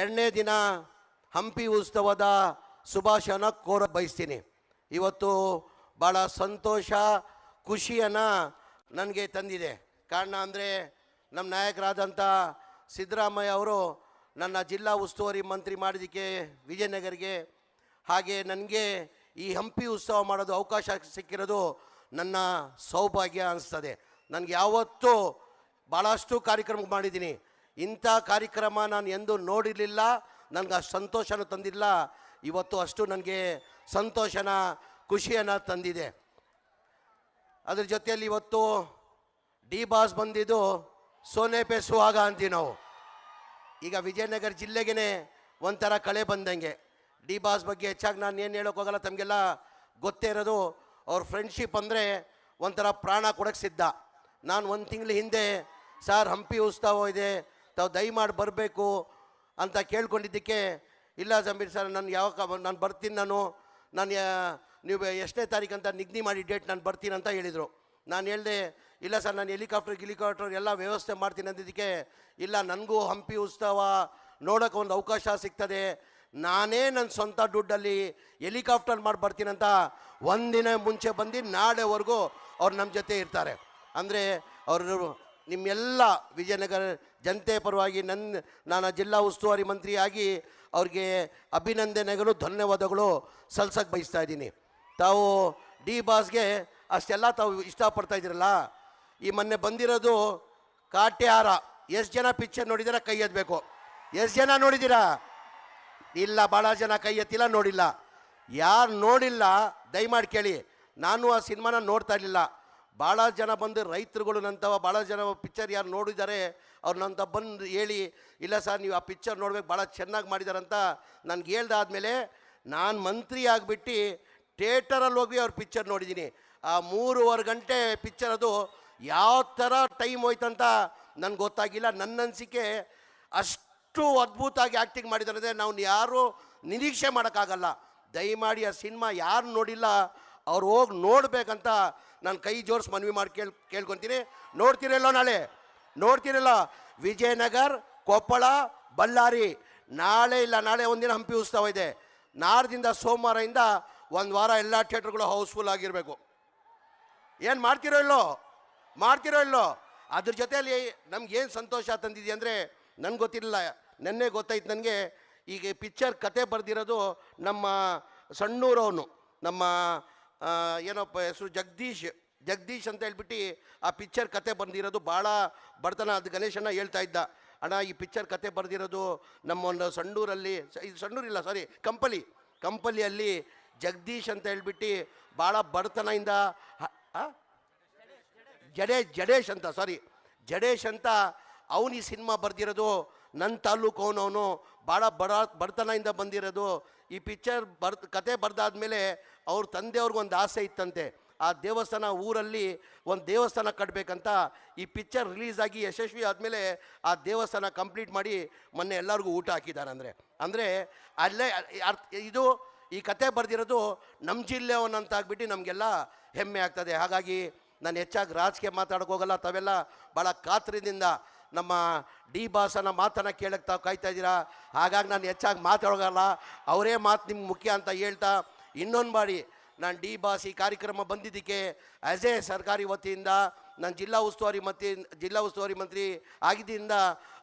ಎರಡನೇ ದಿನ ಹಂಪಿ ಉತ್ಸವದ ಶುಭಾಶಯನ ಕೋರ ಬಯಸ್ತೀನಿ. ಇವತ್ತು ಭಾಳ ಸಂತೋಷ, ಖುಷಿಯನ್ನು ನನಗೆ ತಂದಿದೆ. ಕಾರಣ ಅಂದರೆ ನಮ್ಮ ನಾಯಕರಾದಂಥ ಸಿದ್ದರಾಮಯ್ಯ ಅವರು ನನ್ನ ಜಿಲ್ಲಾ ಉಸ್ತುವಾರಿ ಮಂತ್ರಿ ಮಾಡಿದ್ದಕ್ಕೆ ವಿಜಯನಗರಿಗೆ, ಹಾಗೆ ನನಗೆ ಈ ಹಂಪಿ ಉತ್ಸವ ಮಾಡೋದು ಅವಕಾಶ ಸಿಕ್ಕಿರೋದು ನನ್ನ ಸೌಭಾಗ್ಯ ಅನಿಸ್ತದೆ. ನನಗೆ ಯಾವತ್ತೂ ಭಾಳಷ್ಟು ಕಾರ್ಯಕ್ರಮ ಮಾಡಿದ್ದೀನಿ. ಇಂಥ ಕಾರ್ಯಕ್ರಮ ನಾನು ಎಂದೂ ನೋಡಿರಲಿಲ್ಲ. ನನಗೆ ಅಷ್ಟು ಸಂತೋಷನೂ ತಂದಿಲ್ಲ. ಇವತ್ತು ಅಷ್ಟು ನನಗೆ ಸಂತೋಷನ, ಖುಷಿಯನ್ನು ತಂದಿದೆ. ಅದ್ರ ಜೊತೆಯಲ್ಲಿ ಇವತ್ತು ಡಿ ಬಾಸ್ ಬಂದಿದ್ದು ಸೋನೆ ಪೆ ಸುಹಾಗ ಅಂತೀವಿ ನಾವು. ಈಗ ವಿಜಯನಗರ ಜಿಲ್ಲೆಗೇ ಒಂಥರ ಕಳೆ ಬಂದಂಗೆ. ಡಿ ಬಾಸ್ ಬಗ್ಗೆ ಹೆಚ್ಚಾಗಿ ನಾನು ಏನು ಹೇಳೋಕೆ ಹೋಗಲ್ಲ, ತಮಗೆಲ್ಲ ಗೊತ್ತೇ ಇರೋದು. ಅವ್ರ ಫ್ರೆಂಡ್ಶಿಪ್ ಅಂದರೆ ಒಂಥರ ಪ್ರಾಣ ಕೊಡೋಕ್ಕೆ ಸಿದ್ಧ. ನಾನು ಒಂದು ತಿಂಗಳ ಹಿಂದೆ ಸರ್ ಹಂಪಿ ಉತ್ಸವ ಇದೆ ತಾವು ದಯಮಾಡಿ ಬರಬೇಕು ಅಂತ ಕೇಳ್ಕೊಂಡಿದ್ದಕ್ಕೆ, ಇಲ್ಲ ಜಮೀರ್ ಸರ್, ನಾನು ಯಾವ ನಾನು ಬರ್ತೀನಿ ನಾನು ನಾನು ನೀವು ಎಷ್ಟನೇ ತಾರೀಕು ಅಂತ ನಿಗ್ನಿ ಮಾಡಿ ಡೇಟ್ ನಾನು ಬರ್ತೀನಿ ಅಂತ ಹೇಳಿದರು. ನಾನು ಹೇಳಿದೆ, ಇಲ್ಲ ಸರ್, ನಾನು ಹೆಲಿಕಾಪ್ಟರ್, ಗಿಲಿಕಾಪ್ಟರ್ ಎಲ್ಲ ವ್ಯವಸ್ಥೆ ಮಾಡ್ತೀನಿ ಅಂದಿದ್ದಕ್ಕೆ, ಇಲ್ಲ ನನಗೂ ಹಂಪಿ ಉತ್ಸವ ನೋಡೋಕೆ ಒಂದು ಅವಕಾಶ ಸಿಗ್ತದೆ. ನಾನೇ ನನ್ನ ಸ್ವಂತ ದುಡ್ಡಲ್ಲಿ ಹೆಲಿಕಾಪ್ಟರ್ ಮಾಡಿ ಬರ್ತೀನಂತ ಒಂದಿನ ಮುಂಚೆ ಬಂದು ನಾಳೆವರೆಗೂ ಅವ್ರು ನಮ್ಮ ಜೊತೆ ಇರ್ತಾರೆ. ಅಂದರೆ ಅವರು ನಿಮ್ಮೆಲ್ಲ ವಿಜಯನಗರ ಜನತೆ ಪರವಾಗಿ ನನ್ನ, ನಾನು ಜಿಲ್ಲಾ ಉಸ್ತುವಾರಿ ಮಂತ್ರಿಯಾಗಿ ಅವ್ರಿಗೆ ಅಭಿನಂದನೆಗಳು, ಧನ್ಯವಾದಗಳು ಸಲ್ಸಕ್ಕೆ ಬಯಸ್ತಾ ಇದ್ದೀನಿ. ತಾವು ಡಿ ಬಾಸ್ಗೆ ಅಷ್ಟೆಲ್ಲ ತಾವು ಇಷ್ಟಪಡ್ತಾ ಇದ್ದೀರಲ್ಲ, ಈ ಮೊನ್ನೆ ಬಂದಿರೋದು ಕಾಟ್ಯಾರ. ಎಷ್ಟು ಜನ ಪಿಕ್ಚರ್ ನೋಡಿದ್ದೀರಾ? ಕೈ ಎತ್ತಬೇಕು ಎಷ್ಟು ಜನ ನೋಡಿದ್ದೀರಾ? ಇಲ್ಲ ಭಾಳ ಜನ ಕೈ ಎತ್ತಿಲ್ಲ, ನೋಡಿಲ್ಲ. ಯಾರು ನೋಡಿಲ್ಲ, ದಯಮಾಡಿ ಕೇಳಿ. ನಾನು ಆ ಸಿನಿಮಾನ ನೋಡ್ತಾ ಇರಲಿಲ್ಲ. ಭಾಳ ಜನ ಬಂದು ರೈತರುಗಳು ನಂತವ ಭಾಳ ಜನ ಪಿಕ್ಚರ್ ಯಾರು ನೋಡಿದ್ದಾರೆ ಅವ್ರು ನಂತ ಬಂದು ಹೇಳಿ, ಇಲ್ಲ ಸರ್, ನೀವು ಆ ಪಿಕ್ಚರ್ ನೋಡ್ಬೇಕು ಭಾಳ ಚೆನ್ನಾಗಿ ಮಾಡಿದಾರಂತ. ನನಗೆ ಹೇಳ್ದಾದ್ಮೇಲೆ ನಾನು ಮಂತ್ರಿ ಆಗಿಬಿಟ್ಟು ಥಿಯೇಟರಲ್ಲಿ ಹೋಗಿ ಅವ್ರ ಪಿಕ್ಚರ್ ನೋಡಿದ್ದೀನಿ ಆ ಮೂರುವರೆ ಗಂಟೆ ಪಿಕ್ಚರ್ ಅದು ಯಾವ ಥರ ಟೈಮ್ ಹೋಯ್ತಂತ ನನಗೆ ಗೊತ್ತಾಗಿಲ್ಲ. ನನ್ನ ಅನಿಸಿಕೆ ಅಷ್ಟು ಅದ್ಭುತವಾಗಿ ಆ್ಯಕ್ಟಿಂಗ್ ಮಾಡಿದ್ದಾರೆ ನಾವು ಯಾರು ನಿರೀಕ್ಷೆ ಮಾಡೋಕ್ಕಾಗಲ್ಲ. ದಯಮಾಡಿ ಆ ಸಿನಿಮಾ ಯಾರು ನೋಡಿಲ್ಲ ಅವ್ರು ಹೋಗಿ ನೋಡಬೇಕಂತ ನಾನು ಕೈ ಜೋಡಿಸಿ ಮನವಿ ಮಾಡಿ ಕೇಳ್, ಕೇಳ್ಕೊತೀನಿ. ನೋಡ್ತಿರಲ್ಲ ನಾಳೆ? ನೋಡ್ತೀರಲ್ಲ? ವಿಜಯನಗರ್, ಕೊಪ್ಪಳ, ಬಳ್ಳಾರಿ. ನಾಳೆ ಇಲ್ಲ, ನಾಳೆ ಒಂದಿನ ಹಂಪಿ ಉತ್ಸವ ಇದೆ. ನಾಡ್ದಿಂದ ಸೋಮವಾರದಿಂದ ಒಂದು ವಾರ ಎಲ್ಲ ಥಿಯೇಟ್ರ್ಗಳು ಹೌಸ್ಫುಲ್ ಆಗಿರಬೇಕು. ಏನು ಮಾಡ್ತಿರೋ ಇಲ್ಲೋ? ಮಾಡ್ತಿರೋ ಇಲ್ಲೋ? ಅದ್ರ ಜೊತೆಯಲ್ಲಿ ನಮ್ಗೇನು ಸಂತೋಷ ತಂದಿದೆ ಅಂದರೆ ನನಗೆ ಗೊತ್ತಿರಲಿಲ್ಲ. ನೆನ್ನೆ ಗೊತ್ತಾಯ್ತು ನನಗೆ, ಈಗ ಪಿಕ್ಚರ್ ಕತೆ ಬರೆದಿರೋದು ನಮ್ಮ ಸಣ್ಣೂರವನು, ನಮ್ಮ ಏನಪ್ಪ ಹೆಸರು? ಜಗದೀಶ್. ಜಗದೀಶ್ ಅಂತ ಹೇಳ್ಬಿಟ್ಟು ಆ ಪಿಕ್ಚರ್ ಕತೆ ಬಂದಿರೋದು ಭಾಳ ಬಡತನ ಅದು ಗಣೇಶನ ಹೇಳ್ತಾ ಇದ್ದ. ಅಣ್ಣ, ಈ ಪಿಕ್ಚರ್ ಕತೆ ಬರೆದಿರೋದು ನಮ್ಮ ಒಂದು ಸಣ್ಣೂರಲ್ಲಿ ಇದು ಸಣ್ಣೂರಿಲ್ಲ ಸಾರಿ ಕಂಪಲಿ. ಕಂಪಲಿಯಲ್ಲಿ ಜಗದೀಶ್ ಅಂತ ಹೇಳ್ಬಿಟ್ಟು ಭಾಳ ಬಡತನದಿಂದ ಜಡೇಶ್ ಜಡೇಶ್ ಅಂತ ಸಾರಿ ಜಡೇಶ್ ಅಂತ ಅವನು ಈ ಸಿನಿಮಾ ಬರೆದಿರೋದು ನನ್ನ ತಾಲೂಕು ಅವನವನು ಭಾಳ ಬಡ, ಬಡತನದಿಂದ ಬಂದಿರೋದು. ಈ ಪಿಕ್ಚರ್ ಬರ್ ಕತೆ ಬರೆದಾದ್ಮೇಲೆ ಅವ್ರ ತಂದೆಯವ್ರಿಗೊಂದು ಆಸೆ ಇತ್ತಂತೆ. ಆ ದೇವಸ್ಥಾನ ಊರಲ್ಲಿ ಒಂದು ದೇವಸ್ಥಾನ ಕಟ್ಟಬೇಕಂತ ಈ ಪಿಕ್ಚರ್ ರಿಲೀಸ್ ಆಗಿ ಯಶಸ್ವಿ ಆದಮೇಲೆ ಆ ದೇವಸ್ಥಾನ ಕಂಪ್ಲೀಟ್ ಮಾಡಿ ಮೊನ್ನೆ ಎಲ್ಲರಿಗೂ ಊಟ ಹಾಕಿದ್ದಾರೆ ಅಂದರೆ. ಅಂದರೆ ಅಲ್ಲೇ, ಅರ್ಥ, ಇದು ಈ ಕತೆ ಬರೆದಿರೋದು ನಮ್ಮ ಜಿಲ್ಲೆಯವನಂತ ಆಗ್ಬಿಟ್ಟು ನಮಗೆಲ್ಲ ಹೆಮ್ಮೆ ಆಗ್ತದೆ. ಹಾಗಾಗಿ ನಾನು ಹೆಚ್ಚಾಗಿ ರಾಜಕೀಯ ಮಾತಾಡೋಕೆ ಹೋಗಲ್ಲ, ತಾವೆಲ್ಲ ಭಾಳ ಕಾತರದಿಂದ ನಮ್ಮ ಡಿ ಬಾಸನ ಮಾತನ್ನು ಕೇಳಕ್ಕೆ ತಾವು ಕಾಯ್ತಾ ಇದ್ದೀರಾ? ಹಾಗಾಗಿ ನಾನು ಹೆಚ್ಚಾಗಿ ಮಾತಾಡೋಗಲ್ಲ. ಅವರೇ ಮಾತು ನಿಮ್ಗೆ ಮುಖ್ಯ ಅಂತ ಹೇಳ್ತಾ ಇನ್ನೊಂದು ಬಾರಿ ನಾನು ಡಿ ಬಾಸ್ ಈ ಕಾರ್ಯಕ್ರಮ ಬಂದಿದ್ದಕ್ಕೆ ಆ್ಯಸ್ ಎ ಸರ್ಕಾರಿ ವತಿಯಿಂದ, ನಾನು ಜಿಲ್ಲಾ ಉಸ್ತುವಾರಿ ಮಂತ್ರಿ, ಜಿಲ್ಲಾ ಉಸ್ತುವಾರಿ ಮಂತ್ರಿ ಆಗಿದ್ದರಿಂದ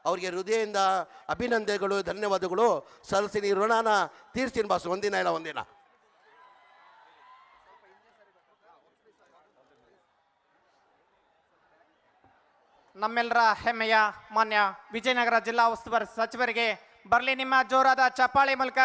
ಅವರಿಗೆ ಹೃದಯದಿಂದ ಅಭಿನಂದನೆಗಳು, ಧನ್ಯವಾದಗಳು. ಸಲ್ಲಿಸ್ತೀನಿ ಋಣಾನ ತೀರ್ಸ್ತೀನಿ ಬಾಸ್, ಒಂದಿನ ಇಲ್ಲ, ಒಂದಿನ. ನಮ್ಮೆಲ್ಲರ ಹೆಮ್ಮೆಯ ಮಾನ್ಯ ವಿಜಯನಗರ ಜಿಲ್ಲಾ ಉಸ್ತುವಾರಿ ಸಚಿವರಿಗೆ ಬರಲಿ ನಿಮ್ಮ ಜೋರಾದ ಚಪ್ಪಾಳೆ ಮೂಲಕ